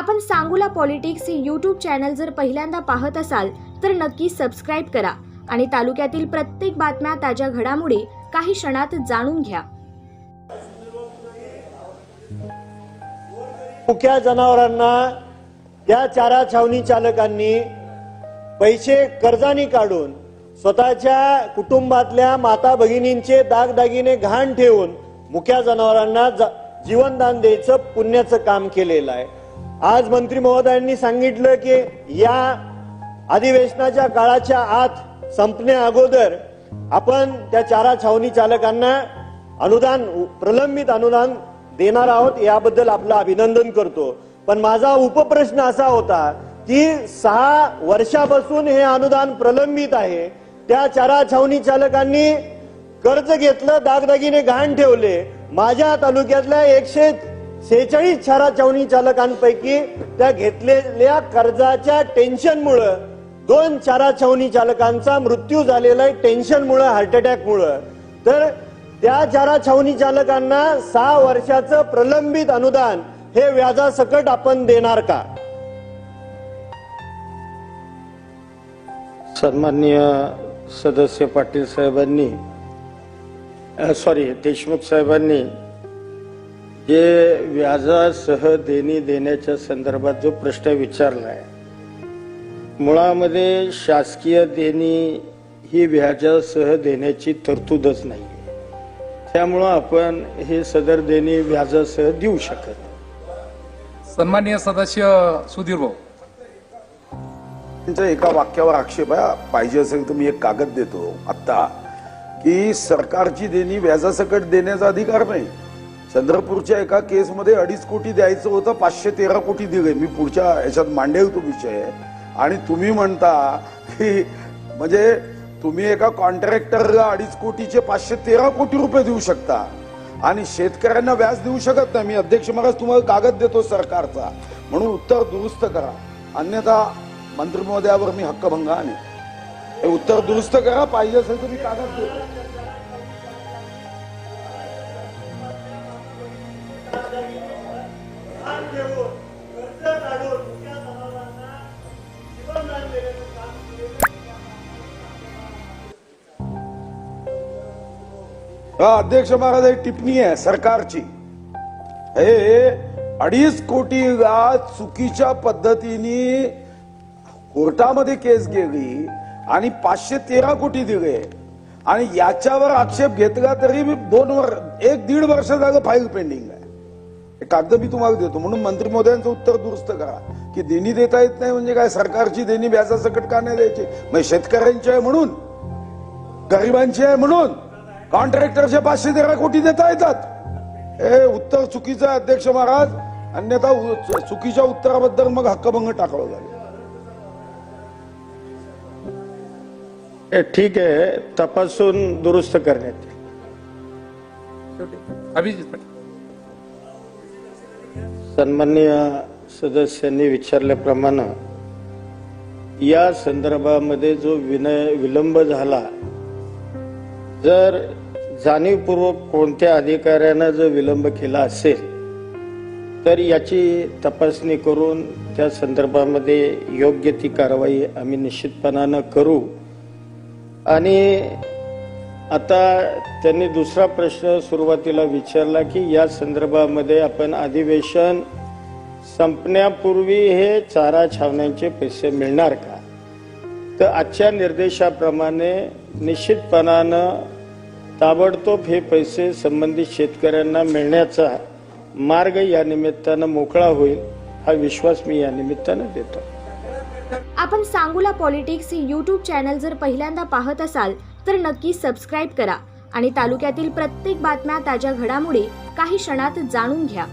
आपण सांगूला पॉलिटिक्स हे यूट्यूब चॅनल जर पहिल्यांदा पाहत असाल तर नक्की सबस्क्राईब करा आणि तालुक्यातील प्रत्येक बातम्या ताज्या घडामोडी काही क्षणात जाणून घ्या. मुख्या जनावरांना त्या चारा छावणी चालकांनी पैसे कर्जानी काढून स्वतःच्या कुटुंबातल्या माता भगिनींचे दागदागिने घाण ठेवून मुख्या जनावरांना ज- जीवनदान द्यायचं पुण्याचं काम केलेलं आहे. आज मंत्री महोदयांनी सांगितलं की या अधिवेशनाच्या काळाच्या आत संपण्या अगोदर आपण त्या चारा छावणी चालकांना अनुदान प्रलंबित अनुदान देणार आहोत याबद्दल आपलं अभिनंदन करतो. पण माझा उपप्रश्न असा होता की सहा वर्षापासून हे अनुदान प्रलंबित आहे. त्या चारा छावणी चालकांनी कर्ज घेतलं दागदागिने घाण ठेवले. माझ्या तालुक्यातल्या एकशे सेहेचाळीस चारा छावणी चालकांपैकी त्या घेतलेल्या कर्जाच्या टेन्शनमुळं दोन चारा छावणी चालकांचा मृत्यू झालेला आहे. टेन्शनमुळं हार्ट अटॅकमुळं. तर त्या चारा छावणी चालकांना सहा वर्षाचं प्रलंबित अनुदान हे व्याजासकट आपण देणार का? सन्माननीय सदस्य पाटील साहेबांनी सॉरी देशमुख साहेबांनी जे व्याजासह देणी देण्याच्या संदर्भात जो प्रश्न विचारला आहे मुळामध्ये शासकीय देणी ही व्याजासह देण्याची तरतूदच नाही. त्यामुळं आपण हे सदर देणी व्याजासह देऊ शकत नाही. सन्माननीय सदस्य सुधीर भाऊ. त्यांच्या एका वाक्यावर आक्षेप आहे. पाहिजे असेल तर मी एक कागद देतो. आत्ता की सरकारची देणी व्याजासकट देण्याचा अधिकार नाही. चंद्रपूरच्या एका केसमध्ये अडीच कोटी द्यायचं होतं पाचशे तेरा कोटी दिले. मी पुढच्या ह्याच्यात मांडेल तो विषय. आणि तुम्ही म्हणता की म्हणजे तुम्ही एका कॉन्ट्रॅक्टरला अडीच कोटीचे पाचशे तेरा कोटी रुपये देऊ शकता. आणि शेतकऱ्यांना व्याज देऊ शकत नाही. मी अध्यक्ष महाराज तुम्हाला कागद देतो सरकारचा. म्हणून उत्तर दुरुस्त करा. अन्यथा मंत्री महोदयावर मी हक्कभंग आणि हे उत्तर दुरुस्त करा. पाहिजे असेल तर मी कागद देतो. अध्यक्ष महाराज ही टिप्पणी आहे सरकारची. हे अडीच कोटी चुकीच्या पद्धतीने कोर्टामध्ये केस गेली आणि पाचशे तेरा कोटी दिले. आणि याच्यावर आक्षेप घेतला तरी मी दोन वर्ष एक दीड वर्ष झालं फाईल पेंडिंग आहे. कागद मी तुम्हाला देतो. म्हणून मंत्री महोदयांचं उत्तर दुरुस्त करा. की देणी देता येत नाही म्हणजे काय? सरकारची देणी व्याजासकट का नाही द्यायची? म्हणजे शेतकऱ्यांची आहे म्हणून. गरिबांची आहे म्हणून. कॉन्ट्रॅक्टरचे पाचशे तेरा कोटी देता येतात. हे उत्तर चुकीचं आहे अध्यक्ष महाराज. अन्यथा उ- चुकीच्या उत्तराबद्दल मग हक्कभंग टाकावं लागेल हे ठीक आहे. तपासून दुरुस्त करण्यात अभिजित सन्मान्य सन्माननीय सदस्यांनी विचारल्याप्रमाणे या संदर्भामध्ये जो विनय विलंब झाला जर जाणीवपूर्वक कोणत्या अधिकाऱ्यानं जर विलंब केला असेल तर याची तपासणी करून त्या संदर्भामध्ये योग्य ती कारवाई आम्ही निश्चितपणानं करू. आणि आता त्यांनी दुसरा प्रश्न सुरुवातीला विचारला की या संदर्भामध्ये आपण अधिवेशन संपण्यापूर्वी हे चारा छावण्यांचे पैसे मिळणार का? तर आजच्या निर्देशाप्रमाणे निश्चितपणानं ताबडतोब हे पैसे संबंधित शेतकऱ्यांना मिळण्याचा मार्ग या निमित्तानं मोकळा होईल हा विश्वास मी या निमित्तानं देतो. आपण सांगूला पॉलिटिक्स हे यूट्यूब चॅनल जर पहिल्यांदा पाहत असाल तर नक्की सबस्क्राईब करा आणि तालुक्यातील प्रत्येक बातम्या ताज्या घडामोडी काही क्षणात जाणून घ्या.